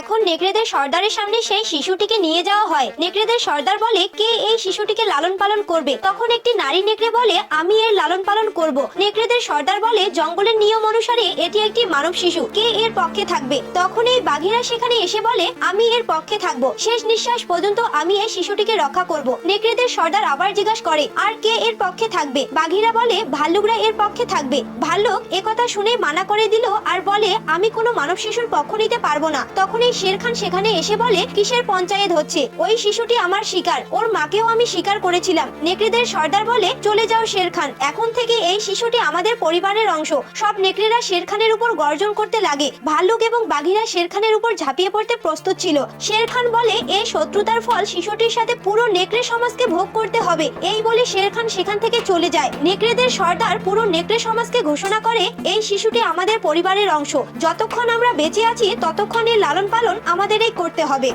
এখন নেকড়েদের সর্দারের সামনে সেই শিশুটিকে নিয়ে যাওয়া হয়। নেকড়েদের সর্দার বলে, কে এই শিশুটিকে লালন পালন করবে? তখন একটি নারী নেকড়ে বলে, আমি এর লালন পালন করব। নেকড়েদের সর্দার বলে, জঙ্গলের নিয়ম অনুসারে এটি একটি মানব শিশু। কে এর পক্ষে থাকবে? তখন এই বাঘিরা সেখানে এসে বলে, আমি এর পক্ষে থাকব। শেষ নিঃশ্বাস পর্যন্ত আমি এই শিশুটিকে রক্ষা করব। নেকড়েদের সর্দার আবার জিজ্ঞাসা করে, আর কে এর পক্ষে থাকবে? বাঘিরা বলে, ভাল্লুকরা এর পক্ষে থাকবে। ভাল্লুক একথা শুনে মানা করে দিল আর বলে, আমি কোনো মানব শিশুর পক্ষ নিতে পারব না। তখন এই শের খান সেখানে এসে বলে, কিসের পঞ্চায়েত হচ্ছে? ওই শিশুটি আমার শিকার। ওর মাকেও আমি শিকার করেছিলাম। নেকড়েদের সর্দার বলে, চলে যাও শের খান। এখন থেকে এই শিশুটি আমাদের পরিবারের অংশ। সব নেকড়েরা শের খানের উপর গর্জন করতে লাগে। ভাল্লুক এবং বাঘিরা শের খানের উপর ঝাঁপিয়ে পড়তে প্রস্তুত ছিল। শের খান বলে এই শত্রুতার ফল শিশুটির সাথে পুরো নেকড়ে সমাজকে ভোগ করতে হবে। এই বলে শের খান সেখান থেকে চলে যায়। নেকড়েদের সর্দার পুরো নেকড়ে সমাজকে ঘোষণা করে, এই শিশুটি আমাদের পরিবারের অংশ। যতক্ষণ আমরা বেঁচে আছি, ততক্ষণ এর লালন পালন আমাদেরই করতে হবে।